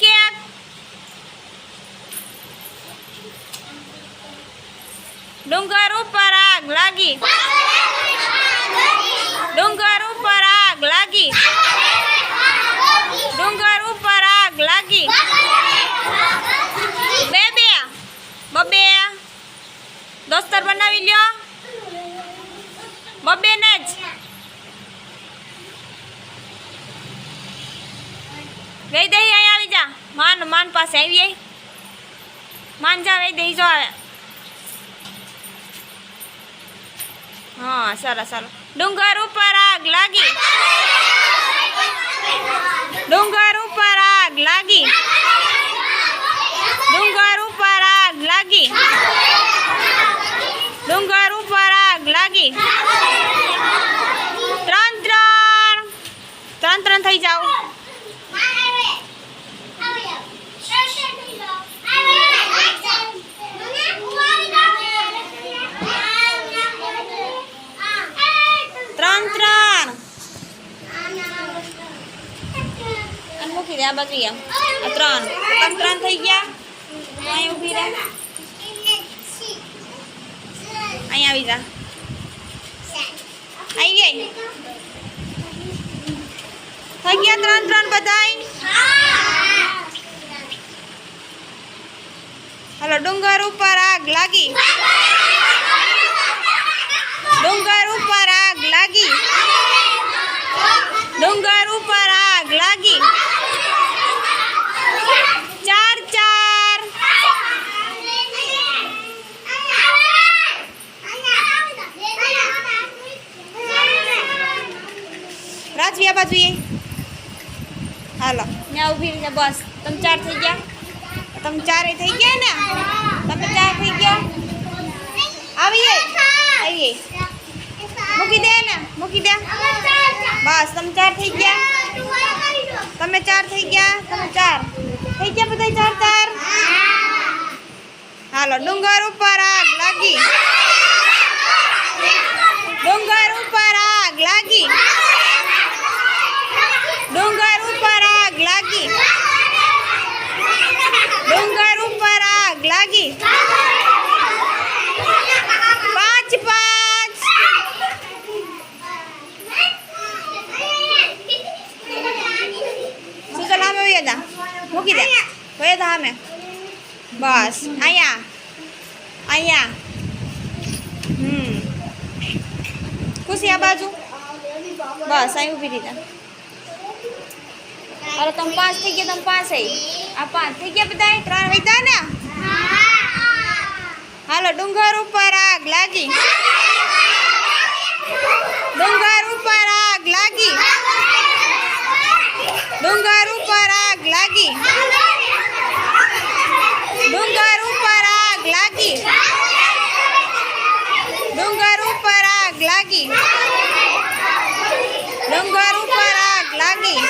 ક્યાંક ડુંગર ઉપર આગ લાગી. ડુંગર ઉપર આગ લાગી. ડુંગર ઉપર આગ લાગી. બે બે. બબે. દોસ્તર બનાવી લ્યો. બબે ને જ. ગઈ દઈ આવી જા. માન માન પાસે આવી માન જા વઈ દઈ જો આવે. હા સરસ સરસ ડુંગર ઉપર આગ લાગી. ડુંગર ઉપર આગ લાગી. ડુંગર ઉપર આગ લાગી. ડુંગર ઉપર આગ લાગી. ત્રણ ત્રણ. ત્રણ ત્રણ થઈ જાવ મૂકી દે આ બાજુ એમ. ત્રણ. ત્રણ થઈ ગયા. અહીં રહે. અહીં આવી જા. આવી ગઈ. થઈ ગયા ત્રણ ત્રણ બધા હલો, ડુંગર ઉપર આગ લાગી. ડુંગર ઉપર આગ લાગી. ડુંગર ઉપર આગ લાગી. રાજવી આ બાજુ એ. હાલો. ત્યાં ઊભી રહી બસ. તમે ચાર થઈ ગયા? તમે ચારે થઈ ગયા ને? તમે ચાર થઈ ગયા? આવીએ. આવીએ. મૂકી દે ને મૂકી દે. બસ તમે ચાર થઈ ગયા? તમે ચાર થઈ ગયા? તમે ચાર. થઈ ગયા બધા ચાર ચાર? હાલો ડુંગર ઉપર આગ લાગી ડુંગર ઉપર આગ લાગી ડુંગર ઉપર આગ લાગી ડુંગર ઉપર આગ લાગી પાંચ પાંચ સુતલ સામે વહી જા મૂકી દે વહી સામે બસ અહીંયા અહીંયા હમ ખુશી આ બાજુ? બસ અહીં ઊભી રહી અરે તમે પાંચ થઈ ગયા તમે પાંચ આ પાંચ થઈ ગયા બધા? ત્રણ વૈતા ને? હાલો ડુંગર ઉપર આગ લાગી. ડુંગર ઉપર આગ લાગી. ડુંગર ઉપર આગ લાગી.